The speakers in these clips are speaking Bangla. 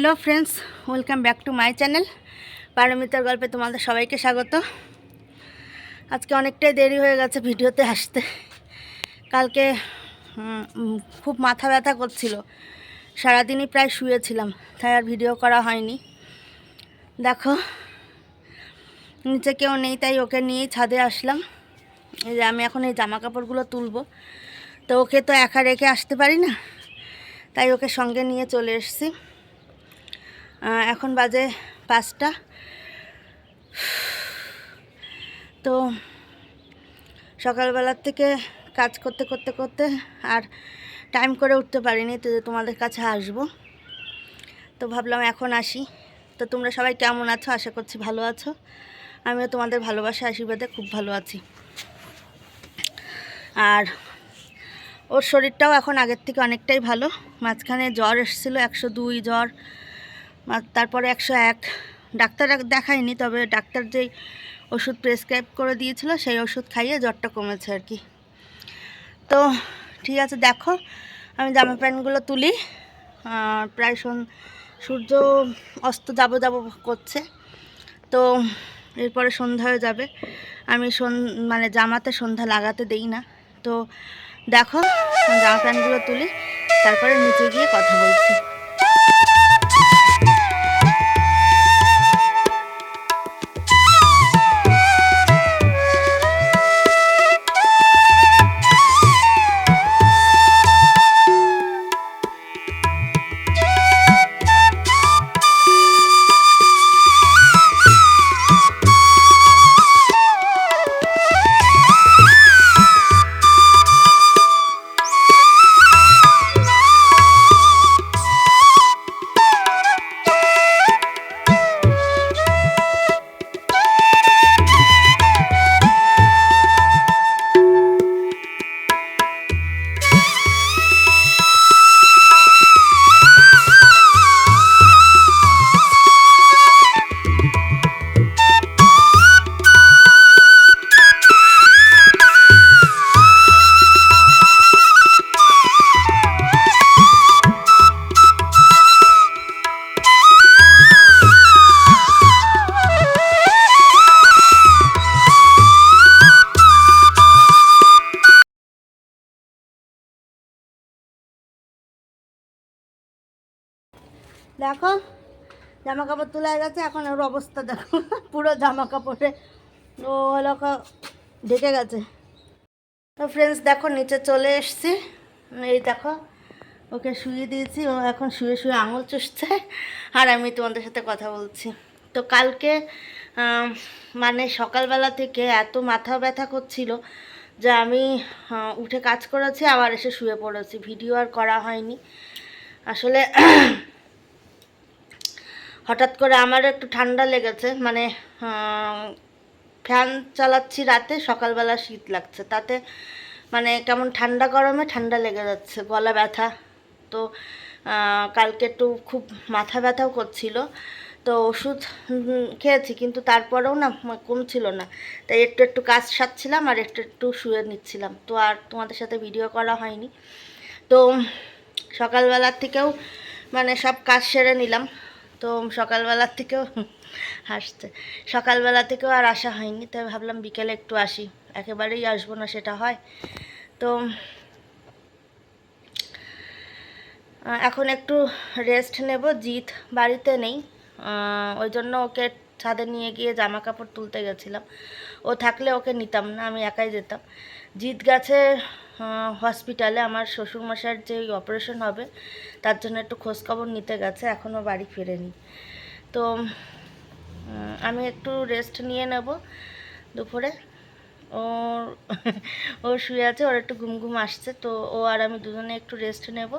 Hello friends welcome back to my channel পারমিতার গল্পে তোমাদের সবাইকে স্বাগত। আজকে অনেকটাই দেরি হয়ে গেছে ভিডিওতে আসতে। কালকে খুব মাথা ব্যথা করছিল। সারাদিনই প্রায় শুয়েছিলাম, তাই আর ভিডিও করা হয়নি। দেখো, নিচে কেউ নেই, তাই ওকে নিয়েই ছাদে আসলাম। এই যে আমি এখন এই জামা কাপড়গুলো তুলবো। তো ওকে তো একা রেখে আসতে পারি না, তাই ওকে সঙ্গে নিয়ে চলে এসেছি। এখন বাজে পাঁচটা। তো সকালবেলার থেকে কাজ করতে করতে করতে আর টাইম করে উঠতে পারিনি, তো তোমাদের কাছে আসব। তো ভাবলাম এখন আসি। তো তোমরা সবাই কেমন আছো? আশা করছি ভালো আছো। আমিও তোমাদের ভালোবাসা, আশীর্বাদে খুব ভালো আছি। আর ওর শরীরটাও এখন আগের থেকে অনেকটাই ভালো। মাঝখানে জ্বর এসেছিল, একশো দুই জ্বর। তারপরে একশো এক। ডাক্তার দেখায়নি, তবে ডাক্তার যেই ওষুধ প্রেসক্রাইব করে দিয়েছিল, সেই ওষুধ খাইয়ে জ্বরটা কমেছে আর কি। তো ঠিক আছে, দেখো, আমি জামা প্যান্টগুলো তুলি। প্রায় সূর্য অস্ত যাব যাব করছে। তো এরপরে সন্ধ্যা হয়ে যাবে। আমি সন মানে জামাতে সন্ধ্যা লাগাতে দেই না। তো দেখো, জামা প্যান্টগুলো তুলি, তারপরে নিচে গিয়ে কথা বলছি। দেখো জামা কাপড় তোলা গেছে, এখন ওর অবস্থা দেখো। পুরো জামা কাপড়ে ও হলো ঢেকে গেছে। তো ফ্রেন্ডস দেখো, নিচে চলে এসছি। এই দেখো, ওকে শুয়ে দিয়েছি। ও এখন শুয়ে শুয়ে আঙুল চুষছে। আর আমি তোমাদের সাথে কথা বলছি। তো কালকে মানে সকালবেলা থেকে এত মাথা ব্যথা করছিল যে আমি উঠে কাজ করেছি, আবার এসে শুয়ে পড়েছি। ভিডিও আর করা হয়নি। আসলে হঠাৎ করে আমারও একটু ঠান্ডা লেগেছে মানে ফ্যান চালাচ্ছি রাতে, সকালবেলা শীত লাগছে। তাতে মানে কেমন ঠান্ডা গরমে ঠান্ডা লেগে যাচ্ছে, গলা ব্যথা। তো কালকে একটু খুব মাথা ব্যথাও করছিল। তো ওষুধ খেয়েছি, কিন্তু তারপরেও না কমছিল না। তাই একটু একটু কাজ সারছিলাম আর একটু একটু শুয়ে নিচ্ছিলাম। তো আর তোমাদের সাথে ভিডিও করা হয়নি। তো, সকালবেলার থেকেও মানে সব কাজ সেরে নিলাম। তো সকালবেলার থেকেও হাসছে। সকালবেলা থেকেও আর আসা হয়নি, তাই ভাবলাম বিকেলে একটু আসি। একেবারেই আসব না, সেটা হয়। তো এখন একটু রেস্ট নেব, জিৎ বাড়িতে নেই। ওই জন্য ওকে ছাদে নিয়ে গিয়ে জামা কাপড় তুলতে গেছিলাম। ও থাকলে ওকে নিতাম না, আমি একাই যেতাম। জিৎ গেছে হসপিটালে আমার শ্বশুরমশাইয়ের যে অপারেশন হবে, তার জন্য একটু খোঁজখবর নিতে গেছে এখনও বাড়ি ফেরেনি। তো আমি একটু রেস্ট নিয়ে নেব দুপুরে। ওর, ও শুয়ে আছে, ওর একটু ঘুম ঘুম আসছে, তো ও আর আমি দুজনে একটু রেস্ট নেব।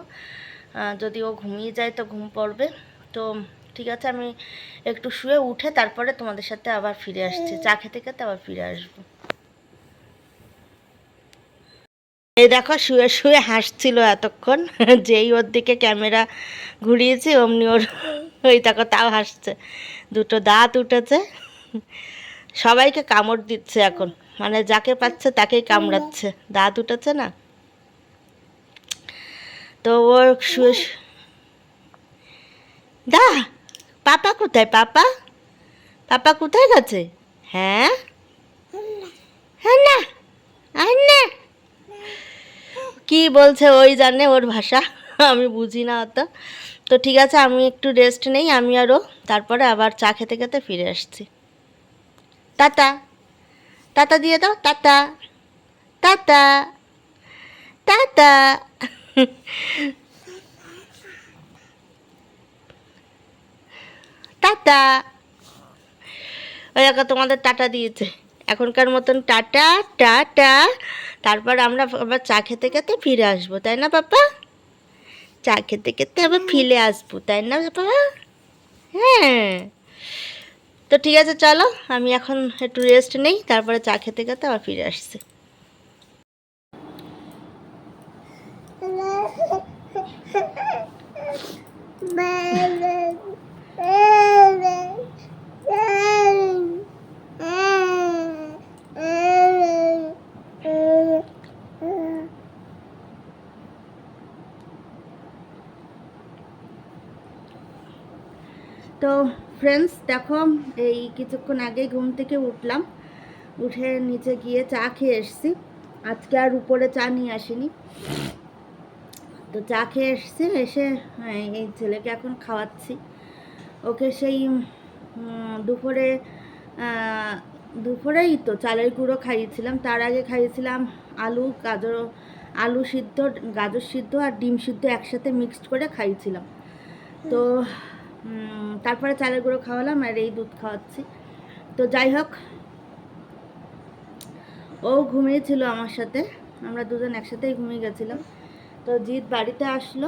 যদি ও ঘুমিয়ে যায় তো ঘুম পড়বে। তো, ঠিক আছে, আমি একটু শুয়ে উঠে তারপরে তোমাদের সাথে আবার ফিরে আসছি। চা খেতে খেতে আবার ফিরে আসব। এই দেখো শুয়ে শুয়ে হাসছিল এতক্ষণ যেই ওর দিকে ক্যামেরা ঘুরিয়েছি, অমনি ওর ওই দেখো তাও হাসছে। দুটো দাঁত উঠেছে। সবাইকে কামড় দিচ্ছে এখন। মানে যাকে পাচ্ছে তাকেই কামড়াচ্ছে। দাঁত উঠেছে না? তো ওর শুয়ে দা, পাপা কোথায়? পাপা? পাপা কোথায় গেছে? হ্যাঁ? হ্যাঁ না আর না কি বলছে ওই জানে ওর ভাষা? আমি বুঝি না অত। তো ঠিক আছে, আমি একটু রেস্ট নেই, আমি আরও তারপরে আবার চা খেতে খেতে ফিরে আসছি। টাটা। টাটা দিয়ে দাও, টাটা। টাটা। টাটা। টাটা। ওই তোমাদের টাটা দিয়েছে। এখনকার মতন টাটা টাটা। তারপর আমরা আবার চা খেতে খেতে ফিরে আসব, তাই না পাপা? চা খেতে খেতে আবার ফিরে আসব, তাই না পাপা? হ্যাঁ। তো ঠিক আছে, চলো, আমি এখন একটু রেস্ট নেই, তারপরে চা খেতে খেতে আবার ফিরে আসছি। তো ফ্রেন্ডস দেখো এই কিছুক্ষণ আগেই ঘুম থেকে উঠলাম। উঠে নিচে গিয়ে চা খেয়ে এসছি। আজকে আর উপরে চা নিয়ে আসিনি। তো চা খেয়ে এসছি এসে হ্যাঁ, এই ছেলেকে এখন খাওয়াচ্ছি। ওকে সেই দুপুরে দুপুরেই তো চালের গুঁড়ো খাইয়েছিলাম। তার আগে খাইয়েছিলাম আলু গাজর আলু সিদ্ধ গাজর সিদ্ধ আর ডিম সিদ্ধ একসাথে মিক্সড করে খাইয়েছিলাম। তো তারপরে চালের গুঁড়ো খাওয়ালাম আর এই দুধ খাওয়াচ্ছি। তো যাই হোক, ও ঘুমিয়েছিল আমার সাথে, আমরা দুজন একসাথেই ঘুমিয়ে গেছিলাম। তো জিৎ বাড়িতে আসলো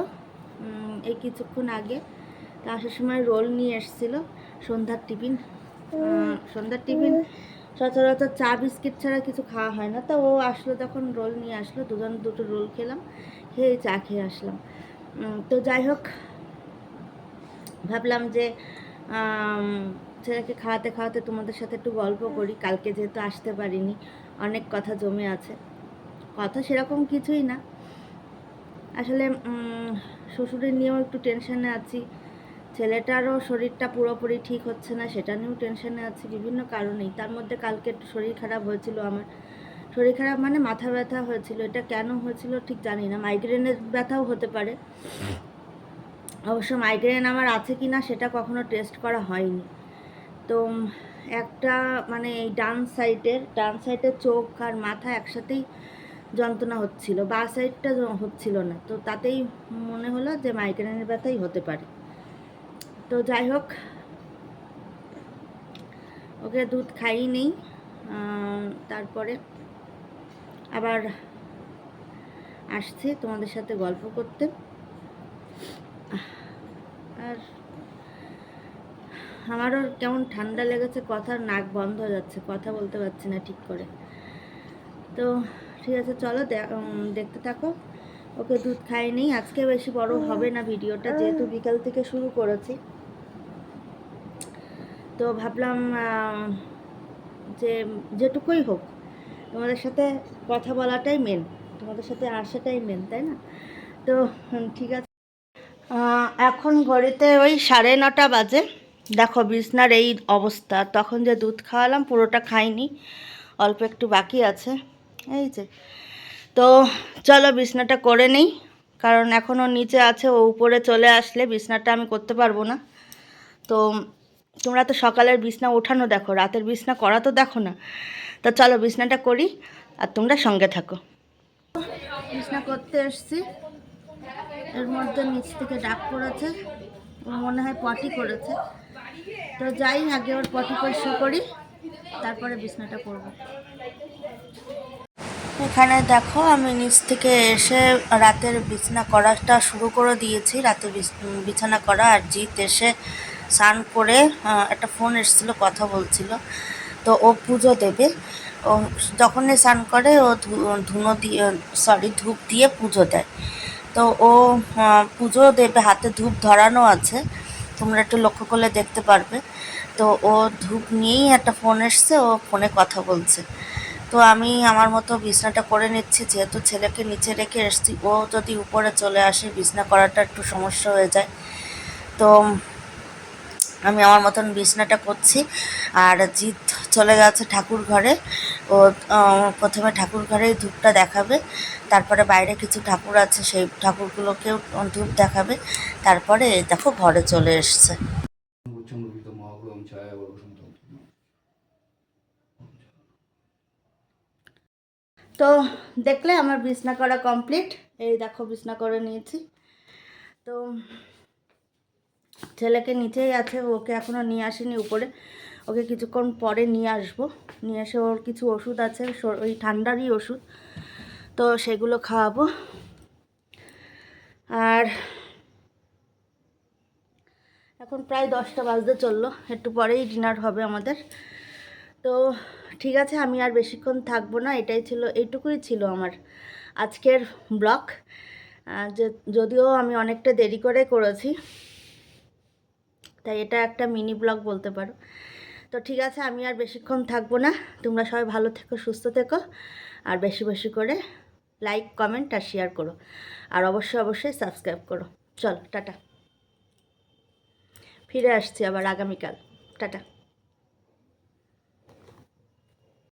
এই কিছুক্ষণ আগে। তা আসার সময় রোল নিয়ে এসেছিল, সন্ধ্যার টিফিন। সন্ধ্যার টিফিন, সচরাচর চা, বিস্কিট ছাড়া কিছু খাওয়া হয় না। তো ও আসলো তখন, রোল নিয়ে আসলো, দুজন দুটো রোল খেলাম, খেয়ে চা খেয়ে আসলাম। তো যাই হোক ভাবলাম যে ছেলেকে খাওয়াতে খাওয়াতে তোমাদের সাথে একটু গল্প করি। কালকে যেহেতু আসতে পারিনি, অনেক কথা জমে আছে। কথা সেরকম কিছুই না। আসলে শ্বশুরের নিয়েও একটু টেনশানে আছি। ছেলেটারও শরীরটা পুরোপুরি ঠিক হচ্ছে না, সেটা নিয়েও টেনশানে আছি বিভিন্ন কারণেই। তার মধ্যে কালকে একটু শরীর খারাপ হয়েছিল আমার। শরীর খারাপ মানে মাথা ব্যথা হয়েছিল। এটা কেন হয়েছিল ঠিক জানি না। মাইগ্রেনের ব্যথাও হতে পারে। অবশ্য মাইগ্রেন আমার আছে কি না সেটা কখনো টেস্ট করা হয়নি। তো একটা মানে এই ডান সাইডের ডান সাইডের চোখ আর মাথা একসাথেই যন্ত্রণা হচ্ছিল, বা সাইডটা হচ্ছিল না। তো তাতেই মনে হলো যে মাইগ্রেনের ব্যথাই হতে পারে। তো যাই হোক, ওকে দুধ খাইয়ে নেই তারপরে আবার আসছি তোমাদের সাথে গল্প করতে। আর আমারও কেমন ঠান্ডা লেগেছে কথার নাক বন্ধ হয়ে যাচ্ছে কথা বলতে পারছি না ঠিক করে। তো ঠিক আছে চলো দেখতে থাকো। ওকে দুধ খাই নেই আজকে বেশি বড় হবে না ভিডিওটা যেহেতু বিকাল থেকে শুরু করেছি। তো ভাবলাম যে যেটুকুই হোক তোমাদের সাথে কথা বলাটাই মেন তোমাদের সাথে আসাটাই মেন তাই না? তো ঠিক আছে। এখন ঘড়িতে ওই সাড়ে নটা বাজে। দেখো বিছনার এই অবস্থা। তখন যে দুধ খাওয়ালাম, পুরোটা খাইনি। অল্প একটু বাকি আছে। এই যে। তো চলো বিছনাটা করে নেই। কারণ এখনও নিচে আছে, ও উপরে চলে আসলে বিছনাটা আমি করতে পারব না। তো তোমরা তো সকালের বিছনা ওঠানো দেখো, রাতের বিছনা করা তো দেখো না। তো চলো বিছনাটা করি, আর তোমরা সঙ্গে থাকো। বিছনা করতে এসছি। এর মধ্যে নিচ থেকে ডাক পড়েছে। মনে হয় পটি করেছে। তো যাই, আগে ওর পটি পরিষ্কার করি, তারপরে বিছনাটা করব। এখানে দেখো, আমি নিচ থেকে এসে রাতের বিছানা করাটা শুরু করে দিয়েছি। রাতে বিছ- বিছানা করা আর জিৎ এসে স্নান করে একটা ফোন এসেছিল, কথা বলছিল। তো ও পুজো দেবে। ও যখনই স্নান করে, ও ধুনো দিয়ে সরি ধূপ দিয়ে পুজো দেয়। তো ও পুজো দেবে, হাতে ধূপ ধরানো আছে। তোমরা একটু লক্ষ্য করলে দেখতে পারবে। তো ও ধূপ নিয়েই একটা ফোন এসছে, ও ফোনে কথা বলছে। তো আমি আমার মতো বিছনাটা করে নিচ্ছি, যেহেতু ছেলেকে নিচে রেখে এসছি, ও যদি উপরে চলে আসে, বিছনা করাটা একটু সমস্যা হয়ে যায়। তো আমি আমার মতন বিছনাটা করছি। আর জিৎ চলে গেছে ঠাকুর ঘরে। ও প্রথমে ঠাকুর ঘরেই ধূপটা দেখাবে তারপরে বাইরে কিছু ঠাকুর আছে সেই ঠাকুরগুলোকেও ধূপ দেখাবে তারপরে দেখো ঘরে চলে এসছে। তো দেখলে আমার বিছনা করা কমপ্লিট এই দেখো বিছনা করে নিয়েছি। তো ছেলেকে নিচেই আছে ওকে এখনও নিয়ে আসিনি উপরে। ওকে কিছুক্ষণ পরে নিয়ে আসব। নিয়ে এসে ওর কিছু ওষুধ আছে ওই ঠান্ডারই ওষুধ। তো সেগুলো খাওয়াবো। আর এখন প্রায় দশটা বাজতে চলল। একটু পরেই ডিনার হবে আমাদের। তো ঠিক আছে, আমি আর বেশিক্ষণ থাকব না। এটাই ছিল এইটুকুই ছিল আমার আজকের ব্লগ। যদিও আমি অনেকটা দেরি করে করেছি, তাই এটা একটা মিনি ব্লগ বলতে পারো। তো ঠিক আছে, আমি আর বেশিক্ষণ থাকব না। তোমরা সবাই ভালো থেকো, সুস্থ থেকো। আর বেশি বেশি করে লাইক কমেন্ট আর শেয়ার করো। আর অবশ্যই অবশ্যই সাবস্ক্রাইব করো। চল, টাটা। ফিরে আসছি আবার আগামীকাল। টাটা।